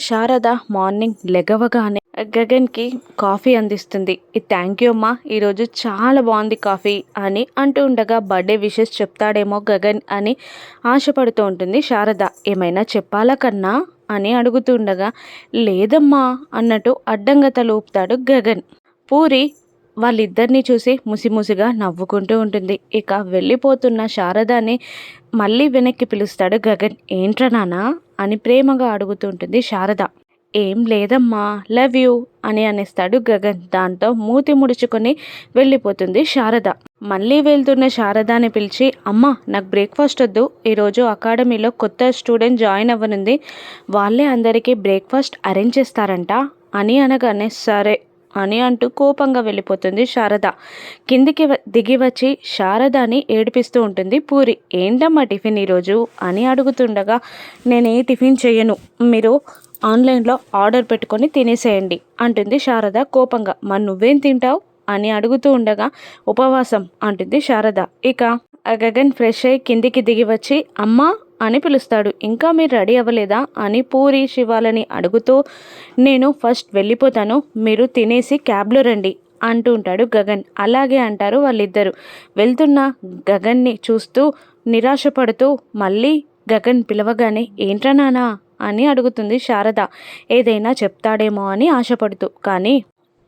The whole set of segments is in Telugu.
శారద మార్నింగ్ లెగవగానే గగన్కి కాఫీ అందిస్తుంది. థ్యాంక్ యూ అమ్మా ఈరోజు చాలా బాగుంది కాఫీ అని అంటూ ఉండగా బర్త్డే విషెస్ చెప్తాడేమో గగన్ అని ఆశపడుతూ ఉంటుంది శారద. ఏమైనా చెప్పాలా కన్నా? అని అడుగుతుండగా లేదమ్మా అన్నట్టు అడ్డంగా లూపుతాడు గగన్. పూరి వాళ్ళిద్దరిని చూసి ముసిముసిగా నవ్వుకుంటూ ఉంటుంది. ఇక వెళ్ళిపోతున్న శారదాని మళ్ళీ వెనక్కి పిలుస్తాడు గగన్. ఏంట్రా నానా అని ప్రేమగా అడుగుతుంటుంది శారద. ఏం లేదమ్మా లవ్ యూ అని అనేస్తాడు గగన్. దాంతో మూతి ముడుచుకొని వెళ్ళిపోతుంది శారద. మళ్ళీ వెళ్తున్న శారదాని పిలిచి అమ్మ నాకు బ్రేక్ఫాస్ట్ వద్దు. ఈరోజు అకాడమీలో కొత్త స్టూడెంట్ జాయిన్ అవ్వనుంది. వాళ్ళే అందరికీ బ్రేక్ఫాస్ట్ అరేంజ్ చేస్తారంట అని అనగానే సరే అని అంటూ కోపంగా వెళ్ళిపోతుంది శారద. కిందికి దిగి వచ్చి శారదాని ఏడిపిస్తూ ఉంటుంది. పూరి ఏంటమ్మా టిఫిన్ ఈరోజు అని అడుగుతుండగా నేనే టిఫిన్ చేయను మీరు ఆన్లైన్లో ఆర్డర్ పెట్టుకొని తినేసేయండి. అంటుంది శారద కోపంగా. మరి నువ్వేం తింటావు? అని అడుగుతూ ఉండగా ఉపవాసం. అంటుంది శారద. ఇక గగన్ ఫ్రెష్ అయ్యి కిందికి దిగి వచ్చి అమ్మా అని పిలుస్తాడు. ఇంకా మీరు రెడీ అవ్వలేదా? అని పూరి శివాలని అడుగుతూ నేను ఫస్ట్ వెళ్ళిపోతాను మీరు తినేసి క్యాబ్లో రండి అంటూ ఉంటాడు గగన్. అలాగే అంటారు వాళ్ళిద్దరు. వెళ్తున్న గగన్ని చూస్తూ నిరాశపడుతూ మళ్ళీ గగన్ పిలవగానే ఏంట్రా నానా అని అడుగుతుంది శారద. ఏదైనా చెప్తాడేమో అని ఆశపడుతూ. కానీ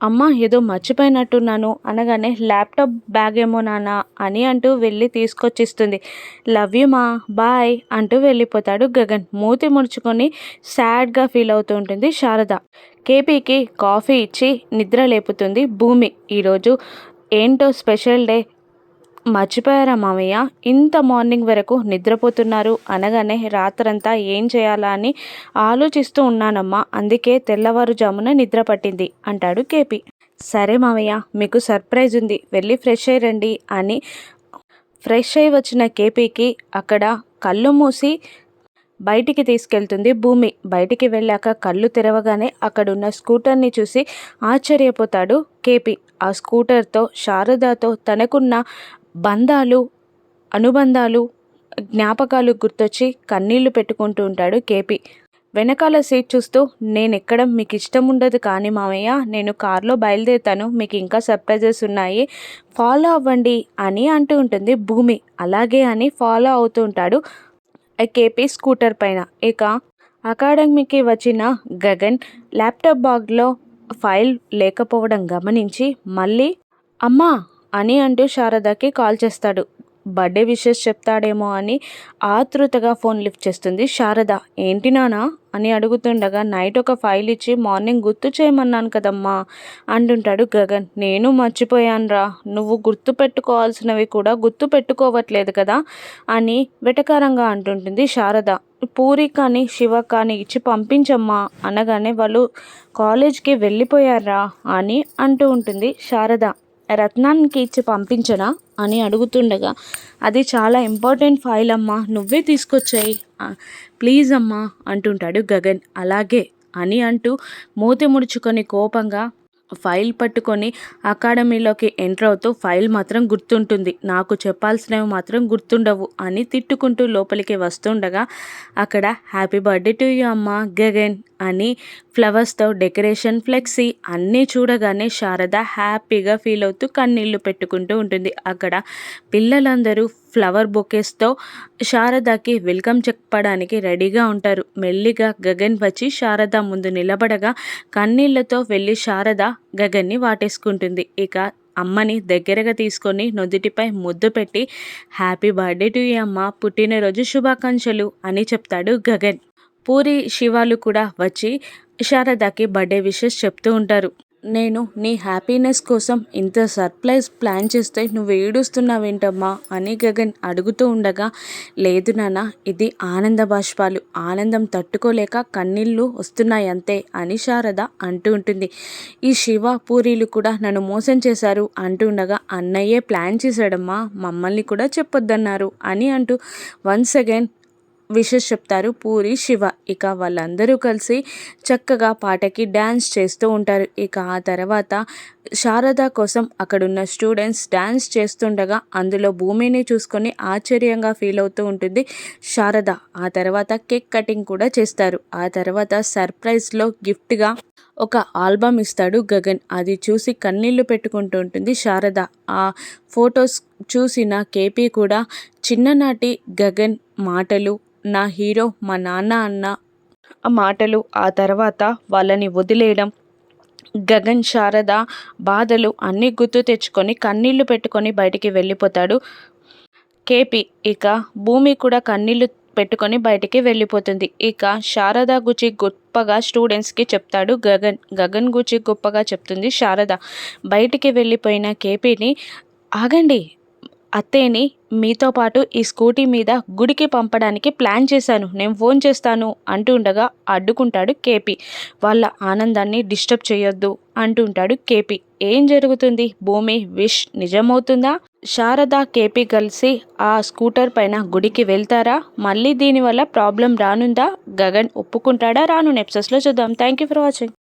అమ్మ ఏదో మర్చిపోయినట్టున్నాను. అనగానే ల్యాప్టాప్ బ్యాగ్ ఏమో నాన్న అని అంటూ వెళ్ళి తీసుకొచ్చిస్తుంది. లవ్ యూ మా బాయ్ అంటూ వెళ్ళిపోతాడు గగన్. మూతి ముడుచుకొని సాడ్గా ఫీల్ అవుతూ ఉంటుంది శారద. కేపీకి కాఫీ ఇచ్చి నిద్ర లేపుతుంది భూమి. ఈరోజు ఏంటో స్పెషల్ డే మర్చిపోయారా మామయ్య? ఇంత మార్నింగ్ వరకు నిద్రపోతున్నారు. అనగానే రాత్రంతా ఏం చేయాలా అని ఆలోచిస్తూ ఉన్నానమ్మా. అందుకే తెల్లవారుజామున నిద్ర పట్టింది అంటాడు కేపీ. సరే మామయ్య మీకు సర్ప్రైజ్ ఉంది. వెళ్ళి ఫ్రెష్ అయ్యి రండి అని ఫ్రెష్ అయి వచ్చిన కేపీకి అక్కడ కళ్ళు మూసి బయటికి తీసుకెళ్తుంది భూమి. బయటికి వెళ్ళాక కళ్ళు తెరవగానే అక్కడున్న స్కూటర్ని చూసి ఆశ్చర్యపోతాడు కేపీ. ఆ స్కూటర్తో శారదాతో తనకున్న బంధాలు అనుబంధాలు జ్ఞాపకాలు గుర్తొచ్చి కన్నీళ్ళు పెట్టుకుంటూ ఉంటాడు కేపీ. వెనకాల సీట్ చూస్తూ నేను ఎక్కడం మీకు ఇష్టం ఉండదు కానీ మామయ్య నేను కార్లో బయలుదేరుతాను. మీకు ఇంకా సర్ప్రైజెస్ ఉన్నాయి. ఫాలో అవ్వండి అని అంటూ ఉంటుంది భూమి. అలాగే అని ఫాలో అవుతూ ఉంటాడు కేపీ స్కూటర్ పైన. ఇక అకాడమీకి వచ్చిన గగన్ ల్యాప్టాప్ బాగ్లో ఫైల్ లేకపోవడం గమనించి మళ్ళీ అమ్మా అని అంటూ శారదకి కాల్ చేస్తాడు. బర్త్డే విషెస్ చెప్తాడేమో అని ఆతృతగా ఫోన్ లిఫ్ట్ చేస్తుంది. శారద ఏంటి నానా అని అడుగుతుండగా నైట్ ఒక ఫైల్ ఇచ్చి మార్నింగ్ గుర్తు చేయమన్నాను కదమ్మా అంటుంటాడు గగన్. నేను మర్చిపోయానురా. నువ్వు గుర్తు పెట్టుకోవాల్సినవి కూడా గుర్తు పెట్టుకోవట్లేదు కదా అని వెటకారంగా అంటుంటుంది శారద. పూరి కానీ శివ కానీ ఇచ్చి పంపించమ్మా అనగానే వాళ్ళు కాలేజ్కి వెళ్ళిపోయారా అని అంటూ ఉంటుంది శారద. రత్నానికి ఇచ్చి అని అడుగుతుండగా అది చాలా ఇంపార్టెంట్ ఫైల్ అమ్మా నువ్వే తీసుకొచ్చాయి. ప్లీజ్ అమ్మా అంటుంటాడు గగన్. అలాగే అని అంటూ మూతి ముడుచుకొని కోపంగా ఫైల్ పట్టుకొని అకాడమీలోకి ఎంటర్ అవుతూ ఫైల్ మాత్రం గుర్తుంటుంది. నాకు చెప్పాల్సినవి మాత్రం గుర్తుండవు అని తిట్టుకుంటూ లోపలికి వస్తుండగా అక్కడ హ్యాపీ బర్త్డే టు యూ అమ్మ గగన్ అని ఫ్లవర్స్తో డెకరేషన్ ఫ్లెక్సీ అన్నీ చూడగానే శారద హ్యాపీగా ఫీల్ అవుతూ కన్నీళ్ళు పెట్టుకుంటూ ఉంటుంది. అక్కడ పిల్లలందరూ ఫ్లవర్ బొకేస్తో శారదకి వెల్కమ్ చెప్పడానికి రెడీగా ఉంటారు. మెల్లిగా గగన్ వచ్చి శారద ముందు నిలబడగా కన్నీళ్ళతో వెళ్ళి శారద గగన్ని వాటేసుకుంటుంది. ఇక అమ్మని దగ్గరగా తీసుకొని నొదుటిపై ముద్దు పెట్టి హ్యాపీ బర్త్డే టు ఈ అమ్మ పుట్టినరోజు శుభాకాంక్షలు అని చెప్తాడు గగన్. పూరి శివాలు కూడా వచ్చి శారదకి బర్త్డే విషెస్ చెప్తూ ఉంటారు. నేను నీ హ్యాపీనెస్ కోసం ఇంత సర్ప్రైజ్ ప్లాన్ చేస్తే నువ్వు ఏడుస్తున్నావేంటమ్మా అని గగన్ అడుగుతూ ఉండగా లేదు నాన్న ఇది ఆనంద బాష్పాలు. ఆనందం తట్టుకోలేక కన్నీళ్ళు వస్తున్నాయి అంతే అని శారద అంటూ ఉంటుంది. ఈ శివ పూరీలు కూడా నన్ను మోసం చేశారు అంటూ ఉండగా అన్నయ్యే ప్లాన్ చేశాడమ్మా మమ్మల్ని కూడా చెప్పొద్దన్నారు అని అంటూ వన్స్ అగైన్ విషెస్ చెప్తారు. పూరి శివ ఇక వాళ్ళందరూ కలిసి చక్కగా పాటకి డ్యాన్స్ చేస్తూ ఉంటారు. ఇక ఆ తర్వాత శారద కోసం అక్కడున్న స్టూడెంట్స్ డ్యాన్స్ చేస్తుండగా అందులో భూమిని చూసుకొని ఆశ్చర్యంగా ఫీల్ అవుతూ ఉంటుంది శారద. ఆ తర్వాత కేక్ కటింగ్ కూడా చేస్తారు. ఆ తర్వాత సర్ప్రైజ్లో గిఫ్ట్గా ఒక ఆల్బమ్ ఇస్తాడు గగన్. అది చూసి కన్నీళ్ళు పెట్టుకుంటూ ఉంటుంది శారద. ఆ ఫొటోస్ చూసిన కేపీ కూడా చిన్ననాటి గగన్ మాటలు నా హీరో మా నాన్న అన్న మాటలు ఆ తర్వాత వాళ్ళని వదిలేయడం గగన్ శారద బాధలు అన్నీ గుర్తు తెచ్చుకొని కన్నీళ్ళు పెట్టుకొని బయటికి వెళ్ళిపోతాడు. కేపీ ఇక భూమి కూడా కన్నీళ్ళు పెట్టుకొని బయటికి వెళ్ళిపోతుంది. ఇక శారద గుచి గొప్పగా స్టూడెంట్స్కి చెప్తాడు. గగన్ గగన్ గుచి గొప్పగా చెప్తుంది శారద. బయటికి వెళ్ళిపోయిన కేపీని ఆగండి అత్తేని మీతో పాటు ఈ స్కూటీ మీద గుడికి పంపడానికి ప్లాన్ చేశాను. నేను ఫోన్ చేస్తాను అంటూ ఉండగా అడ్డుకుంటాడు కేపీ. వాళ్ళ ఆనందాన్ని డిస్టర్బ్ చేయొద్దు అంటుంటాడు కేపీ. ఏం జరుగుతుంది? భూమి విష్ నిజమవుతుందా? శారద కేపీ కలిసి ఆ స్కూటర్ పైన గుడికి వెళ్తారా? మళ్ళీ దీనివల్ల ప్రాబ్లం రానుందా? గగన్ ఒప్పుకుంటాడా? రాను. నెప్సెస్లో చూద్దాం. Thank you for watching.